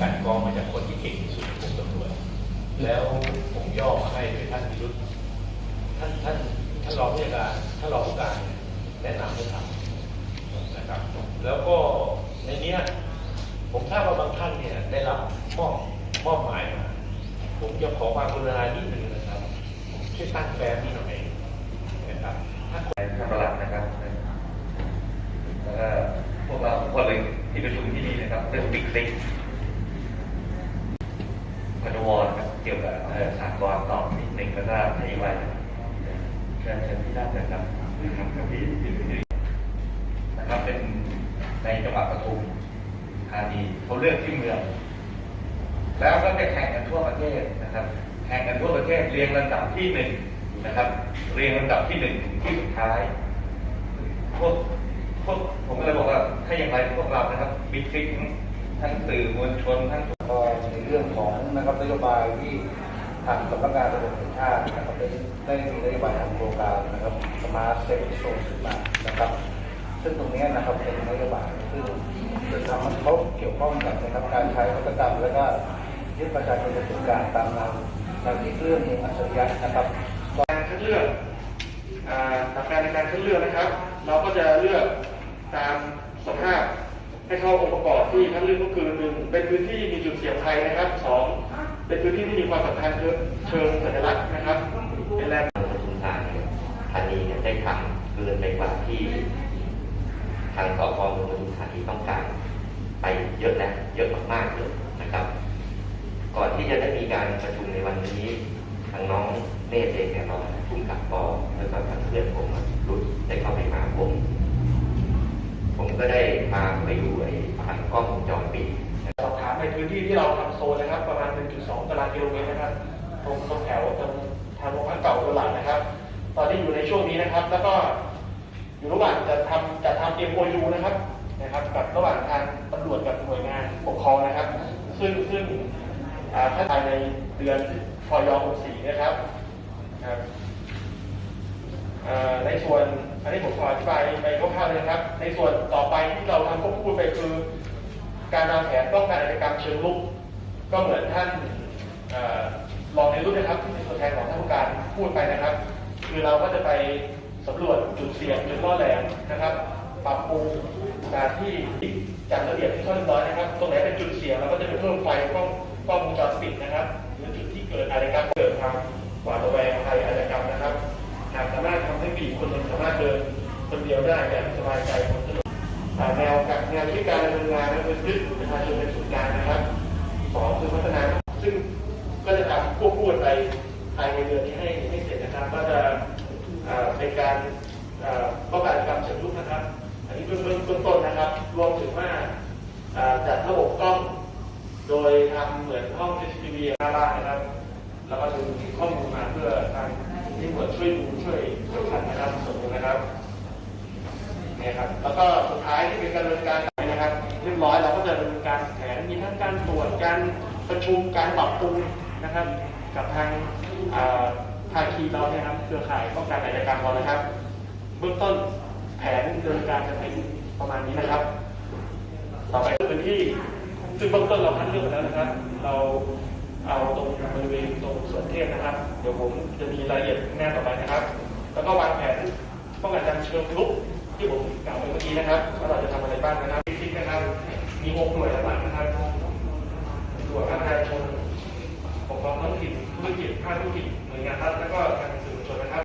กันกองมาจากคนที่เก่งที่สุดในกรมตำรวจแล้วผมย่อมาให้โดยท่านพิรุษท่านท่านท่านรองผู้การท่านรองผู้การแนะนำให้ทำนะครับ แล้วก็ในเนี้ยผมทราบว่าบางท่านเนี่ยได้รับมอบมอบหมายมาผมจะขอความกรุณานิดนึงนะครับช่วยตั้งแฟ้มนิดหน่อยนะครับถ้า ท่านประหลัดนะครับแล้วก็พวกเราทุกคนเลยที่ประชุมที่นี่นะครับเรื่องบิ๊กซิกพนวรครับเกี่ยวกับสากลต่อนิดหนึ่งแล้วก็นโยบายเชิญเชิญที่ด้านนะครับนะครับที่นะครับเป็นในจังหวัดปทุมธานีเขาเลือกที่เมือง แล้วก็ไปแข่งกันทั่วประเทศนะครับ แข่งกันทั่วประเทศเรียงลำดับที่หนึ่งนะครับ เรียงลำดับที่หนึ่งถึงที่สุดท้ายพวกพวกผมก็เลยบอกว่าถ้าอย่างไรพวกเรานะครับบิ๊กซิกทั้งสื่อมวลชนทั้ง ในเรื่องของนะครับนโยบายที่ทางสำนักงานตำรวจแห่งชาตินะครับได้ได้มีนโยบายทางโครงการนะครับสมาร์ทเซฟโซนขึ้นมานะครับ ซึ่งตรงนี้นะครับเป็นนโยบายซึ่งจะทำให้เขาเกี่ยวข้องกับนะครับการใช้วัตกรรมและก็ยึดประชาชนเป็นศูนย์กลางตามแนวแนวคิดเรื่องเองอัจฉริยะนะครับการคัดเลือกอ่าหลักการในการคัดเลือกนะครับ เราก็จะเลือกตามสภาพ ให้เข้าองค์ประกอบที่คัดเลือกก็คือหนึ่งเป็นพื้นที่มีจุดเสี่ยงภัยนะครับสองเป็นพื้นที่ที่มีความสำคัญเชิงสัญลักษณ์นะครับเป็นแหล่งทางทุมธานีธานีเนี่ยได้ทำเกินไปกว่าที่ ทางสพเมืองปทุมธานีต้องการ ไปเยอะแล้วเยอะมากๆเลยนะครับ ก่อนที่จะได้มีการประชุมในวันนี้ทางน้องเนตเองเนี่ยเราประชุมกับปอแล้วก็ทางเพื่อนผมรุดได้เข้าไปหาผม ก็ได้พาไปดูไอ้ผ่านกล้องวงจรปิดสอบถามในพื้นที่ที่เราทำโซนนะครับ ประมาณ 1.2 ตารางกิโลเมตรนะครับตรงตรงแถวตรงทางโรงพักเก่าตลาดนะครับ ตอนนี้อยู่ในช่วงนี้นะครับ แล้วก็อยู่ระหว่างจะทำจะทำ MOU นะครับนะครับ กับระหว่างทางตำรวจกับหน่วยงานปกครองนะครับ ซึ่งซึ่งถ้าภายในเดือนพย 64 นะครับนะครับ ในส่วนอันนี้ผมขออธิบายไปคร่าวๆเลยนะครับ ในส่วนต่อไปที่เราทำควบคู่ไปคือ การวางแผนป้องกันอาชญากรรมเชิงลุก ก็เหมือนท่านเอ่อรองในรุ่นนะครับที่เป็นตัวแทนของท่านผู้การพูดไปนะครับ คือเราก็จะไปสำรวจจุดเสี่ยงจุดล่อแหลมนะครับ ปรับปรุงการที่จัดระเบียบที่เข้าเรียบร้อยนะครับ ตรงไหนเป็นจุดเสี่ยงเราก็จะไปเพิ่มไฟกล้องกล้องวงจรปิดนะครับหรือจุดที่เกิดอาชญากรรมเกิดความหวาดระแวงภัยอาชญากรรมนะครับหากสามารถ ผู้หญิงคนหนึ่งสามารถเดินคนเดียวได้อย่างสบายใจบนถนนอแนวกับแนวที่การดำเนินงานก็คือยึดประชาชนเป็นศูนย์กลางนะครับสองคือพัฒนาซึ่งก็จะทำควบคู่ไปภายในเดือนนี้ให้ให้เสร็จนะครับ ก็จะเป็นการป้องกันการเชิงลุกนะครับ อันนี้เบื้องเบื้องต้นนะครับ รวมถึงว่าจัดระบบกล้องโดยทำเหมือนห้อง CCTV หน้าบ้านนะครับ แล้วก็ดึงข้อมูลมาเพื่อทาง ที่เหมือนช่วยดูช่วยกดขันนะครับส่วนหนึ่งนะครับเนี่ยครับ แล้วก็สุดท้ายที่เป็นการดำเนินการนะครับ เรียบร้อยเราก็จะดำเนินการแผนมีทั้งการตรวจการประชุมการปรับปรุงนะครับ กับทางภาคีเราเนี่ยครับเครือข่ายป้องกันอาชญากรรมเรานะครับ เบื้องต้นแผนดำเนินการจะเป็นประมาณนี้นะครับ ต่อไปคือพื้นที่ซึ่งเบื้องต้นเราคัดเลือกแล้วนะครับ เรา เอาตรงบริเวณตรงสวนเทพนะครับ เดี๋ยวผมจะมีรายละเอียดหน้าต่อไปนะครับ แล้วก็วางแผนป้องกันการเชิงลุกที่ผมกล่าวไปเมื่อกี้นะครับว่าเราจะทำอะไรบ้างนะครับ